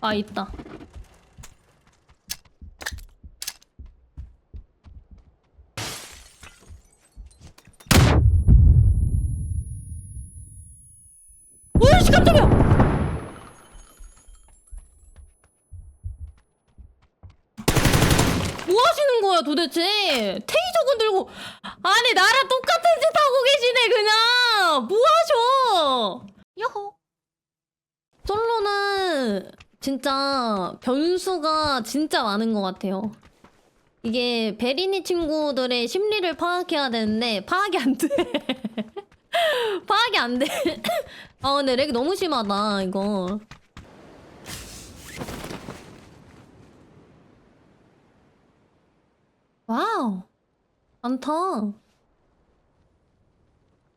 아 있다. 오이씨 깜짝이야! 뭐 하시는 거야 도대체? 테이저건 들고 아니 나랑 똑같은 짓 하고 계시네 그냥 뭐 하셔? 야호. 솔로는 진짜 변수가 진짜 많은 것 같아요. 이게 베리니 친구들의 심리를 파악해야 되는데 파악이 안 돼. 파악이 안 돼. 아 근데 렉 너무 심하다 이거. 와우. 많다.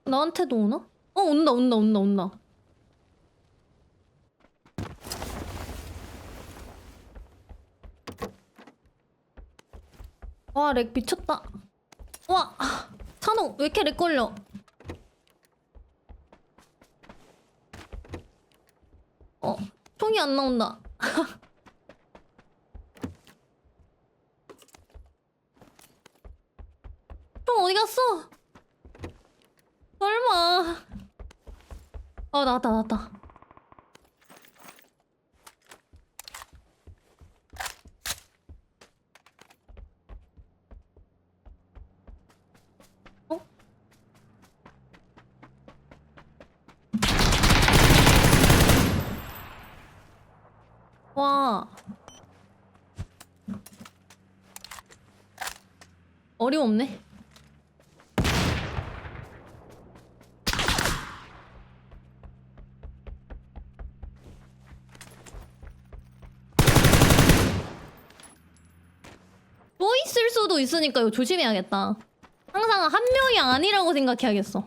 나한테도 오나? 어 온다 온다 온다 온다. 와, 렉 미쳤다. 와, 아, 찬호, 왜 이렇게 렉 걸려? 어, 총이 안 나온다. 총 어디 갔어? 설마. 어, 나왔다, 나왔다. 어? 와. 어림없네. 또 있을 수도 있으니까 이거 조심해야겠다. 항상 한 명이 아니라고 생각해야겠어.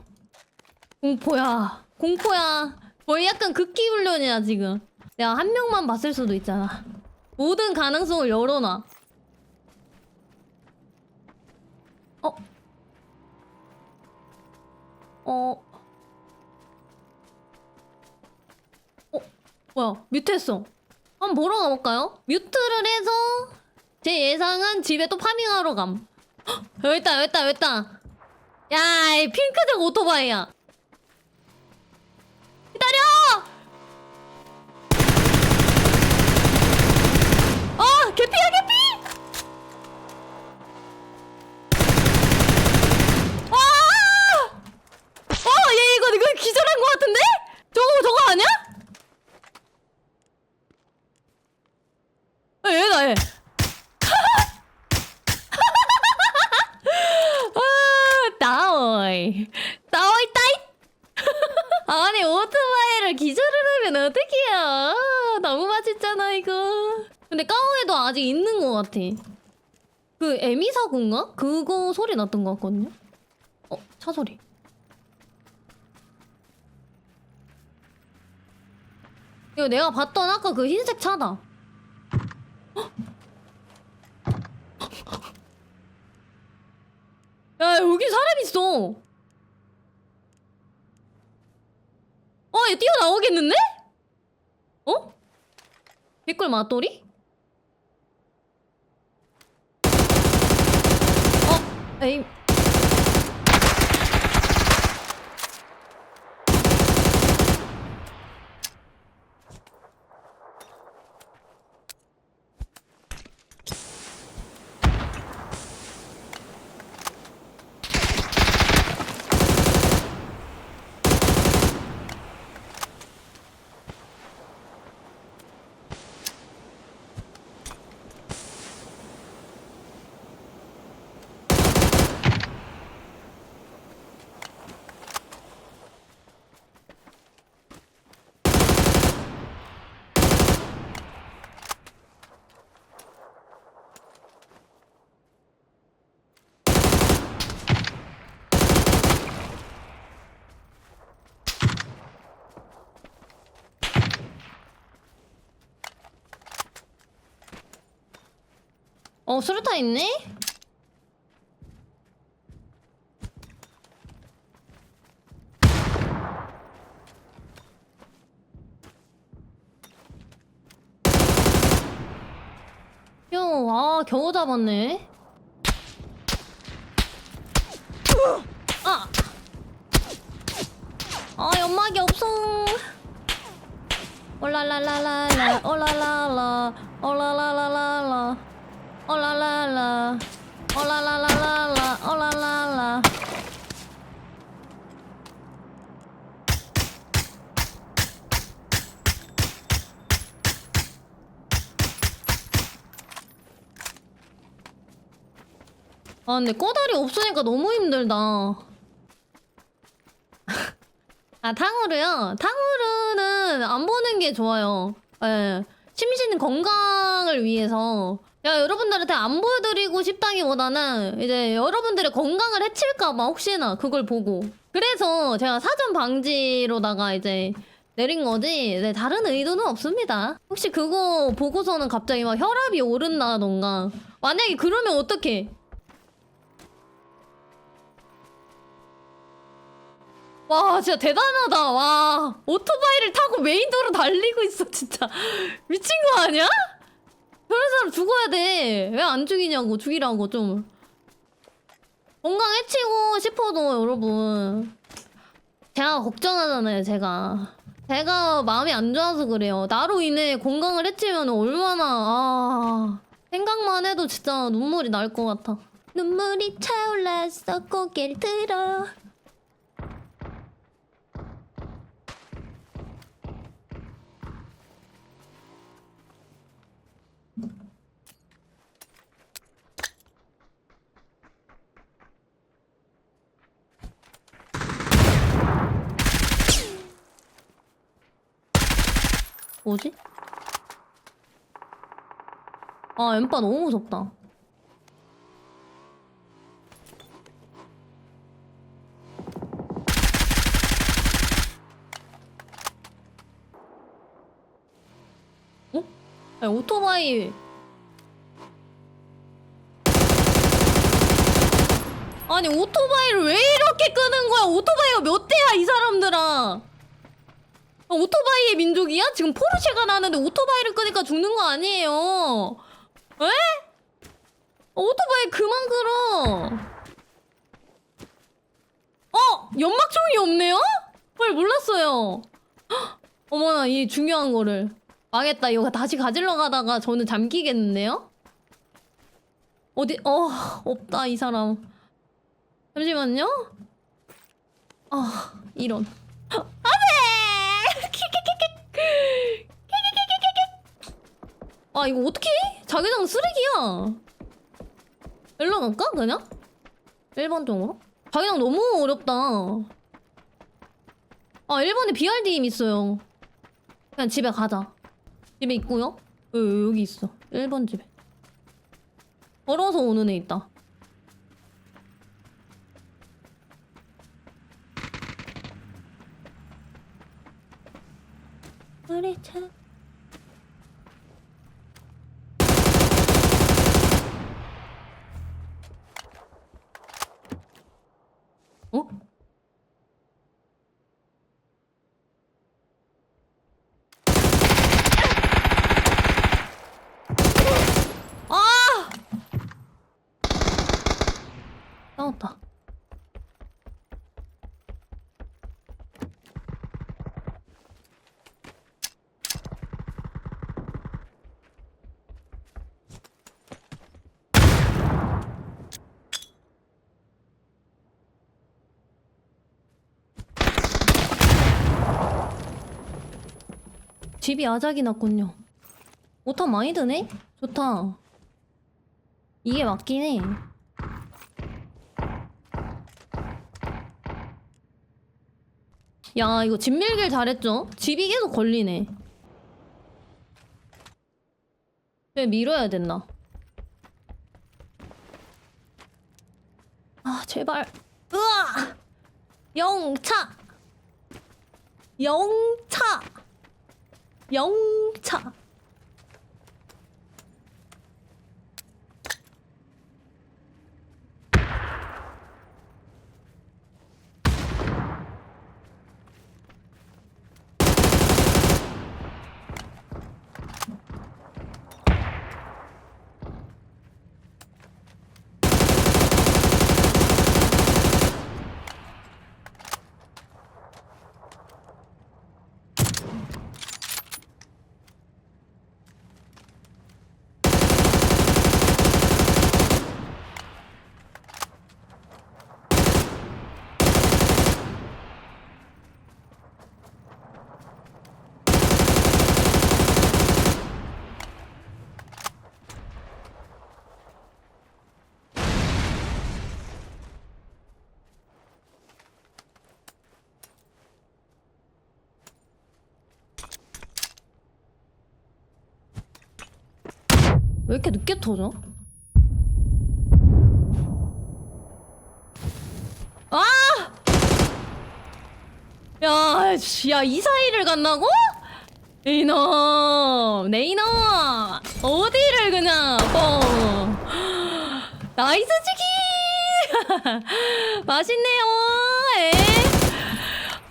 공포야. 공포야. 거의 약간 극기 훈련이야, 지금. 내가 한 명만 봤을 수도 있잖아. 모든 가능성을 열어놔. 어? 어? 어? 뭐야? 뮤트했어. 한번 보러 가볼까요? 뮤트를 해서 제 예상은 집에 또 파밍하러 감. 헉, 여기 있다, 여기 있다, 여기 있다. 야, 이 핑크색 오토바이야. 맛있잖아 이거. 근데 까오에도 아직 있는 것 같아. 그 에미 사고인가? 그거 소리 났던 것 같거든요. 어, 차 소리. 이거 내가 봤던 아까 그 흰색 차다. 야 여기 사람 있어. 어, 얘 뛰어나오겠는데? 어? 개꿀 맛돌이? 어, 에임. 어, 수류탄 있네? 오, 아, 겨우 잡았네. 아! 아, 연막이 없어. 올라라라라라, 올라라라, 올라라라라라, 올라라라, 올라라라라라, 올라라라. 아, 근데 꼬다리 없으니까 너무 힘들다. 아, 탕후루요? 탕후루는 안 보는 게 좋아요. 예. 심신 건강을 위해서. 야, 여러분들한테 안 보여드리고 싶다기보다는 이제 여러분들의 건강을 해칠까봐 혹시나 그걸 보고. 그래서 제가 사전 방지로다가 이제 내린 거지. 네, 다른 의도는 없습니다. 혹시 그거 보고서는 갑자기 막 혈압이 오른다던가. 만약에 그러면 어떡해? 와 진짜 대단하다 와 오토바이를 타고 메인도로 달리고 있어 진짜 미친 거 아니야? 저런 사람 죽어야 돼 왜 안 죽이냐고 죽이라고 좀. 건강 해치고 싶어도 여러분. 제가 걱정하잖아요 제가. 제가 마음이 안 좋아서 그래요. 나로 인해 건강을 해치면 얼마나 아. 생각만 해도 진짜 눈물이 날 것 같아. 눈물이 차올랐어 고개를 들어 뭐지? 아, 엠빠 너무 무섭다. 어? 아니, 오토바이. 아니, 오토바이를 왜 이렇게 끄는 거야? 오토바이가 몇 대야, 이 사람들아? 아, 오토바이의 민족이야? 지금 포르쉐가 나는데 오토바이를 끄니까 죽는 거 아니에요? 에? 어, 오토바이 그만 끌어. 어? 연막총이 없네요? 헐 몰랐어요. 헉, 어머나 이 중요한 거를 망했다. 이거 다시 가지러 가다가 저는 잠기겠는데요? 어디? 어 없다 이 사람. 잠시만요. 아 이런. 아 이거 어떻게 자기장 쓰레기야. 일로 갈까 그냥? 1번 쪽으로? 자기장 너무 어렵다. 아 1번에 BRD임 있어요. 그냥 집에 가자. 집에 있고요. 여, 여기 있어. 1번 집에. 걸어서 오는 애 있다 우리 참 어? 아! 싸웠다. 집이 아작이 났군요. 오탄 많이 드네? 좋다. 이게 맞긴 해. 야, 이거 집 밀길 잘했죠? 집이 계속 걸리네. 왜 밀어야 됐나? 아, 제발. 으아! 영차! 영차! 영차. 왜 이렇게 늦게 터져? 아! 야, 씨, 야, 이 사이를 갔나고? 이놈, 네 이놈, 어디를 그냥, 뻥. 나이스 치킨! 맛있네요, 에?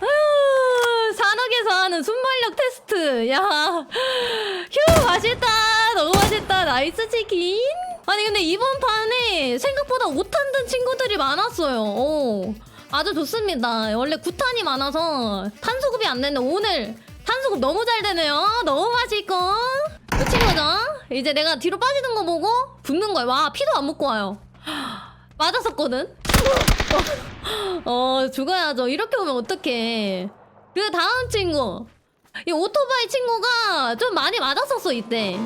아유, 산옥에서 하는 순발력 테스트. 야, 휴, 맛있다. 너무 맛있다. 나이스 치킨. 아니, 근데 이번 판에 생각보다 5탄 든 친구들이 많았어요. 오, 아주 좋습니다. 원래 9탄이 많아서 탄수급이 안 되는데 오늘 탄수급 너무 잘 되네요. 너무 맛있고. 그 친구죠? 이제 내가 뒤로 빠지는 거 보고 붙는 거야. 와, 피도 안 먹고 와요. 맞았었거든? 어, 죽어야죠. 이렇게 오면 어떡해. 그 다음 친구. 이 오토바이 친구가 좀 많이 맞았었어, 이때.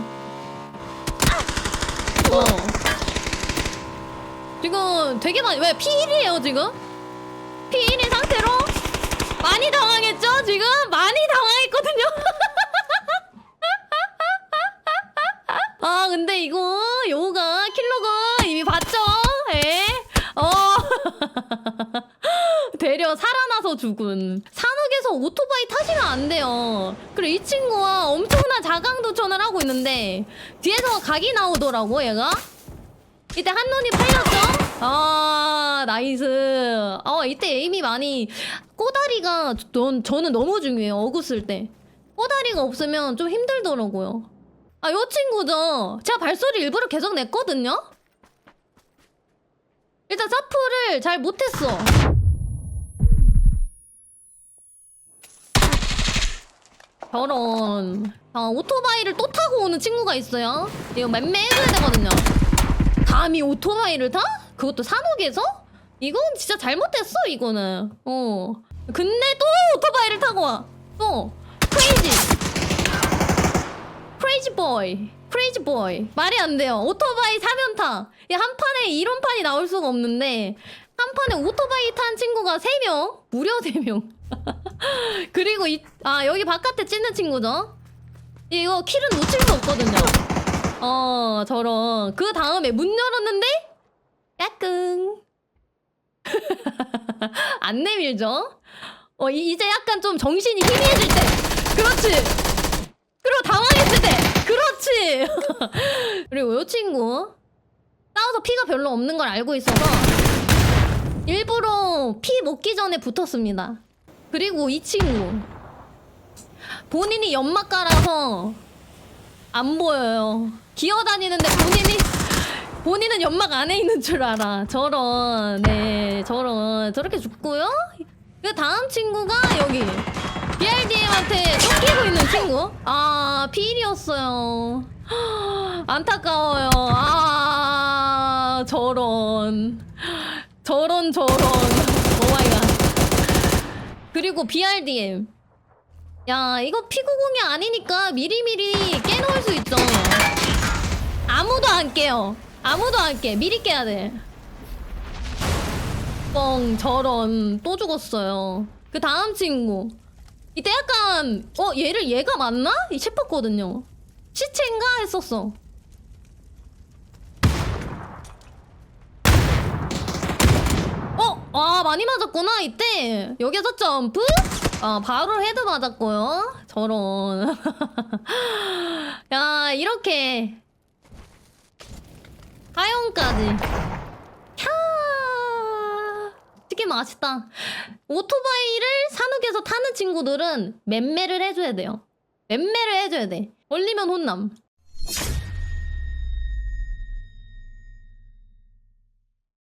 지금 되게 많이, 왜 P1이에요, 지금? P1인 상태로? 많이 당황했죠, 지금? 많이 당황했거든요? 아, 근데 이거, 요가, 킬러가 이미 봤죠? 에? 어. 되려 살아나서 죽은. 산옥에서 오토바이 타시면 안 돼요. 그리고 이 친구와 엄청난 자강도천을 하고 있는데, 뒤에서 각이 나오더라고, 얘가. 이때 한눈이 팔렸죠? 아, 나이스. 어, 이때 에임이 많이, 꼬다리가, 전, 저는 너무 중요해요, 어구 쓸 때. 꼬다리가 없으면 좀 힘들더라고요. 아, 요 친구죠. 제가 발소리 일부러 계속 냈거든요? 일단 사프를 잘 못했어. 저런. 아, 오토바이를 또 타고 오는 친구가 있어요. 이거 맴매해줘야 되거든요. 감히 오토바이를 타? 그것도 산옥에서? 이건 진짜 잘못됐어, 이거는. 어. 근데 또 오토바이를 타고 와. 또. 크레이지. 크레이지 보이. 크레이지 보이. 말이 안 돼요. 오토바이 3연타. 한 판에 이런 판이 나올 수가 없는데 한 판에 오토바이 탄 친구가 3명. 무려 3명. 그리고 이, 아 여기 바깥에 찢는 친구죠. 이거 킬은 놓칠 수 없거든요. 어 저런. 그 다음에 문 열었는데 까꿍. 안 내밀죠? 어 이, 이제 약간 좀 정신이 희미해질 때. 그렇지. 그리고 당황했을 때. 그렇지. 그리고 이 친구 싸워서 피가 별로 없는 걸 알고 있어서 일부러 피 먹기 전에 붙었습니다. 그리고 이 친구 본인이 연막 깔아서 안 보여요. 기어다니는데 본인이 본인은 연막 안에 있는 줄 알아. 저런 네 저런 저렇게 죽고요. 그 다음 친구가 여기 BRDM한테 쫓기고 있는 친구. 아 필이었어요. 안타까워요. 아 저런 저런 저런 오마이갓. 그리고 BRDM. 야 이거 피구공이 아니니까 미리미리 깨놓을 수 있죠. 아무도 안 깨요. 아무도 안 깨. 미리 깨야 돼. 뻥 저런 또 죽었어요. 그 다음 친구. 이때 약간 어 얘를 얘가 맞나? 이 싶었거든요. 시체인가 했었어. 어, 아 많이 맞았구나 이때 여기서 점프? 아 바로 헤드 맞았고요. 저런. 야 이렇게 하영까지. 캬. 되게 맛있다. 오토바이를 산옥에서 타는 친구들은 맴매를 해줘야 돼요. 맴매를 해줘야 돼. 올리면 혼남.